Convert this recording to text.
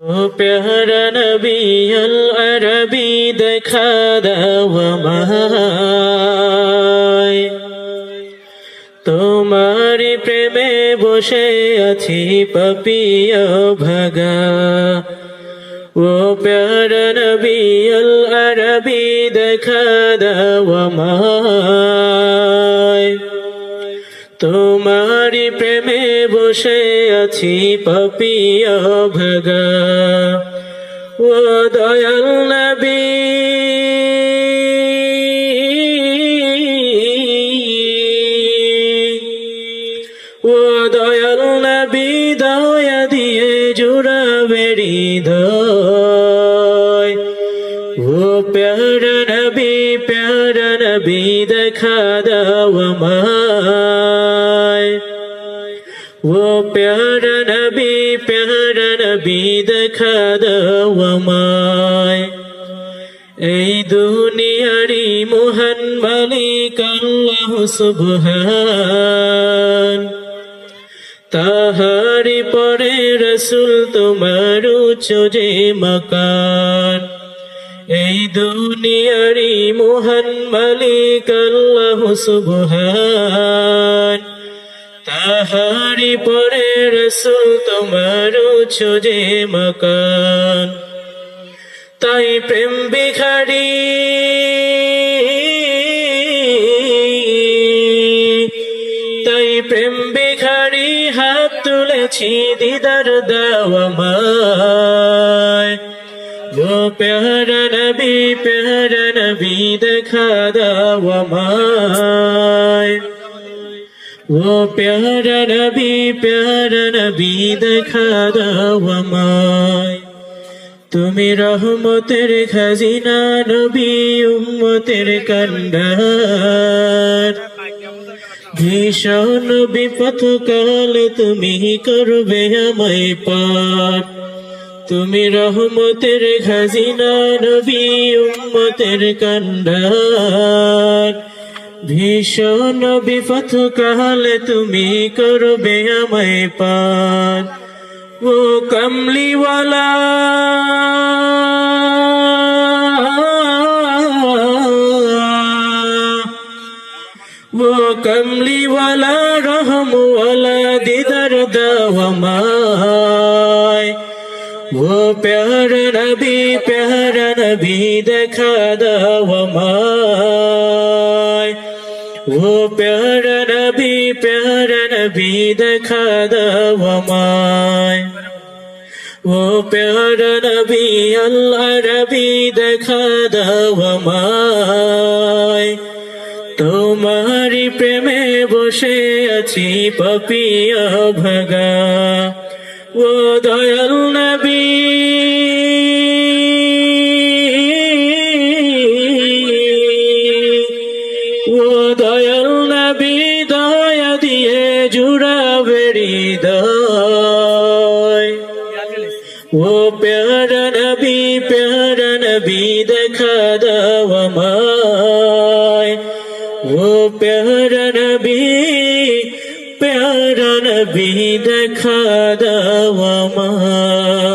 ও নবী আল আরবি দেখা দাও আমায় তোমার প্রেমে বসে আছি পাপিয়া ভাগা ও প্যারা নবী আরবি দেখা দাও আমায় তোমারি প্রেমে বসে আছি পাপিয়া ভাগা ও দয়াল নবী, ও দয়াল নবী, দয়া দিয়ে জুড়া বেড়ি ধয় ও প্যারা নবী প্যারা নবী, দেখা দাও আমায়। ও প্যারা নবী প্যারা নবী, দেখা দাও এই দুনিয়ারি মহান মালিক আল্লাহ সুবহান। তাহারি পরে রসুল তোমার উচ্চ মকান। এই দুনিয়ারি মহান মালিক আল্লাহ সুবহান। তাহারি পরে রসুল তোমার যে মকান। তাই প্রেম বিখারি তাই প্রেম বিখারি হাত তুলেছি দিদার দাওয়ামায় ও প্যারা নবী প্যারা নবী দেখা দাওয়ামায় ও প্যারা নবী প্যারা নবী দেখা দাওয়ামায় তুমি রহমতের খাজিনা, নবী উম্মতের কান্ডার। ভীষণ বিপথ কাল তুমি করবে আমায় পার। তুমি রহমতের খাজিনা, নবী উম্মতের কান্ডার। ভীষণ বিপথ কালে তুমি করবে আমায় পার। ও কমলিওয়ালা ও কমলিওয়ালা, রহমওয়ালা, দিদার দমায় ও প্যার নবী প্যার নবী, দেখা দমায় वो प्यार नबी प्यार नबी देखा दवमाय वो प्यार नबी अल्लाह रबी देखा दवमाय তোমারি প্রেমে বসে আছি পাপিয়া ভাগা ও দয়াল নবী দিয়ে জুড়া বেড়ি দয় ও প্যারা নবী প্যারা নবী, দেখা দাও আমায়। ও প্যারা নবী প্যারা নবী, দেখা দাও আমায়।